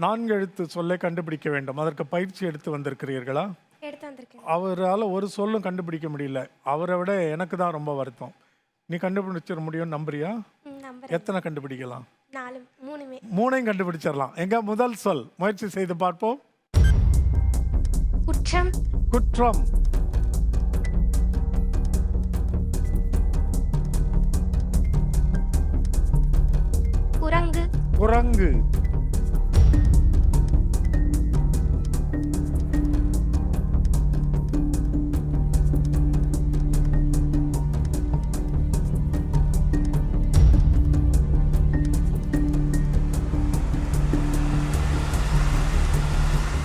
நான்கு எழுத்து சொல்லை கண்டுபிடிக்க வேண்டும். அதற்கு பயிற்சி எடுத்து வந்திருக்கிறீர்களா? எடுத்து வந்திருக்கேன். அவரால் ஒரு சொல்லும் கண்டுபிடிக்க முடியல. அவரை விட எனக்கு தான் ரொம்ப வருத்தம். நீ கண்டுபிடிச்சிட முடியும் நம்புறியா? நம்பர் எத்தனை கண்டுபிடிக்கலாம்? நாலு மூணுமே. மூணையும் கண்டுபிடிச்சிடலாம். எங்க முதல் சொல்? முயற்சி செய்து பார்ப்போம். குற்றம். குற்றம். குரங்கு. குரங்கு.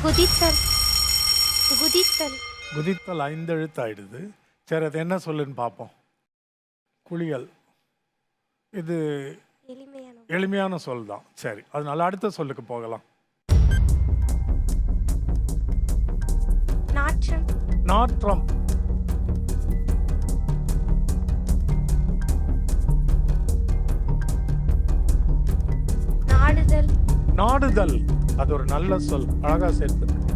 குதித்தல். குதித்தல். குதித்தல் ஐந்து எழுத்து ஆயிடுது சரி அது என்ன சொல்லுன்னு பார்ப்போம் குளியல். இது எளிமையான எளிமையான சொல் தான் சரி அதனால அடுத்த சொல்லுக்கு போகலாம். நாற்றம். நாற்றம். நாடுதல். நாடுதல். அது ஒரு நல்ல சொல். அழகா சேர்த்து.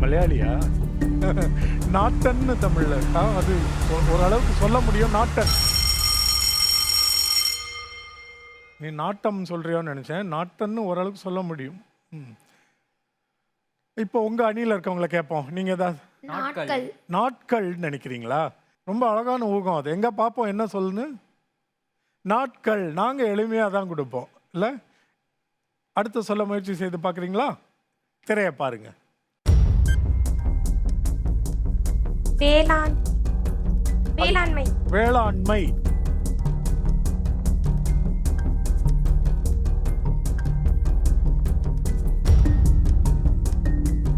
மலையாளியா? நாட்டன்னு தமிழ்ல. அது ஓரளவுக்கு சொல்ல முடியும். நாட்டன். நீ நாட்டம் சொல்றியோன்னு நினைச்சேன். நாட்டன்னு ஓரளவுக்கு சொல்ல முடியும். ம். இப்போ உங்க அணியில இருக்கவங்கள கேட்போம் நீங்க ஏதாவது நாட்கள். நாட்கள். நினைக்கிறீங்களா? ரொம்ப அழகான ஊகம் அது. எங்க பார்ப்போம் என்ன சொல்லுன்னு? நாட்கள். நாங்க எளிமையா தான் கொடுப்போம். இல்ல? அடுத்து சொல்ல முயற்சி செய்து பார்க்குறீங்களா? திரையை பாருங்க. வேளாண். வேளாண்மை. வேளாண்மை.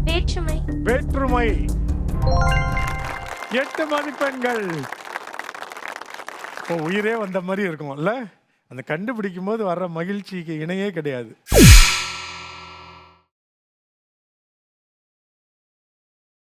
வேற்றுமை. வேற்றுமை. எட்டு மதிப்பெண்கள். இப்போ உயிரே வந்த மாதிரி இருக்கும்ல அந்த கண்டுபிடிக்கும் போது வர்ற மகிழ்ச்சிக்கு இணையே கிடையாது.